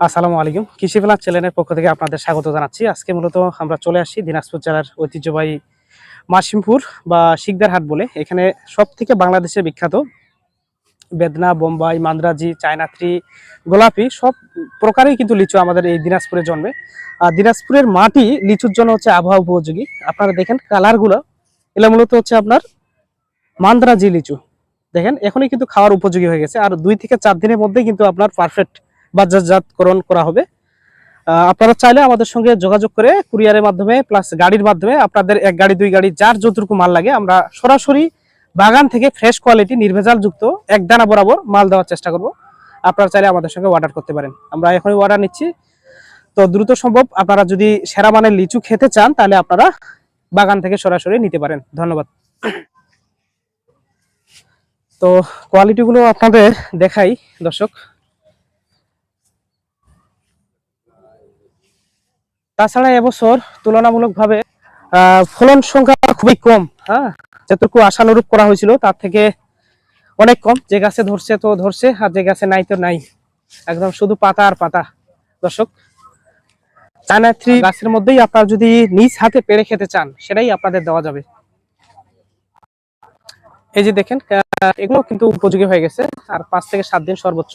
আসসালামু আলাইকুম। কৃষি ফেলার চ্যানেলের পক্ষ থেকে আপনাদের স্বাগত জানাচ্ছি। আজকে মূলত আমরা চলে আসছি দিনাজপুর জেলার ঐতিহ্যবাহী মাসিমপুর বা শিকদারহাট বলে। এখানে সব থেকে বাংলাদেশে বিখ্যাত বেদনা, বোম্বাই, মান্দ্রাজি, চায়নাত্রি, গোলাপি সব প্রকারেই কিন্তু লিচু আমাদের এই দিনাজপুরে জন্মে। আর দিনাজপুরের মাটি লিচুর জন্য হচ্ছে আবহাওয়া উপযোগী। আপনারা দেখেন কালারগুলো। এগুলো মূলত হচ্ছে আপনার মান্দ্রাজি লিচু। দেখেন, এখনই কিন্তু খাওয়ার উপযোগী হয়ে গেছে। আর দুই থেকে চার দিনের মধ্যেই কিন্তু আপনার পারফেক্ট বাজারজাতকরণ করা হবে। আপনারা চাইলে আমাদের সঙ্গে যোগাযোগ করে কুরিয়ারের মাধ্যমে প্লাস গাড়ির মাধ্যমে আপনাদের এক গাড়ি, দুই গাড়ি, যার যতটুকু মাল লাগে আমরা সরাসরি বাগান থেকে ফ্রেশ কোয়ালিটি নির্ভেজাল যুক্ত এক দানা বরাবর মাল দেওয়ার চেষ্টা করব। আপনারা চাইলে আমাদের সঙ্গে অর্ডার করতে পারেন। আমরা এখনই অর্ডার নিচ্ছি। তো দ্রুত সম্ভব আপনারা যদি সেরা মানের লিচু খেতে চান তাহলে আপনারা বাগান থেকে সরাসরি নিতে পারেন। ধন্যবাদ। তো কোয়ালিটিগুলো আপনাদের দেখাই, দর্শক। তাছাড়া এবছর তুলনামূলকভাবে ফলন সংখ্যা খুবই কম হ্যাঁ? যতটুকু আশানুরূপ করা হয়েছিল, তার থেকে অনেক কম। যে গাছে ধরছে তো ধরছে, আর যে গাছে নাই তো নাই। একদম শুধু পাতা আর পাতা। দর্শক, চায়না থ্রি গাছের মধ্যেই আপনারা যদি নিজ হাতে পেড়ে খেতে চান, সেটাই আপনাদের দেওয়া যাবে। এই যে দেখেন এগুলো কিন্তু উপযোগী হয়ে গেছে, আর পাঁচ থেকে সাত দিন সর্বোচ্চ।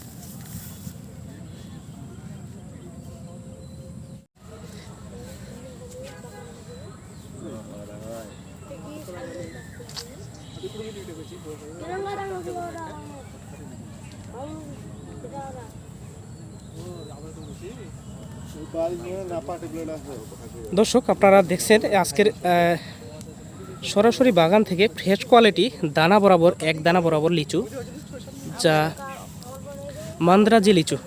দর্শক, আপনারা দেখছেন আজকের সরাসরি বাগান থেকে ফ্রেশ কোয়ালিটি দানা বরাবর, এক দানা বরাবর লিচু, যা মান্দ্রাজি লিচু।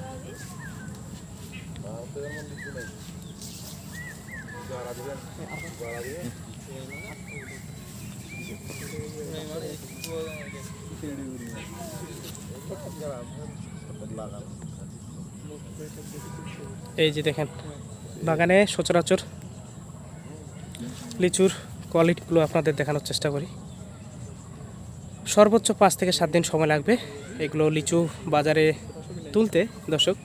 এই যে দেখেন, বাগানে সচরাচর লিচুর কোয়ালিটিগুলো আপনাদের দেখানোর চেষ্টা করি। সর্বোচ্চ পাঁচ থেকে সাত দিন সময় লাগবে এগুলো লিচু বাজারে তুলতে, দর্শক।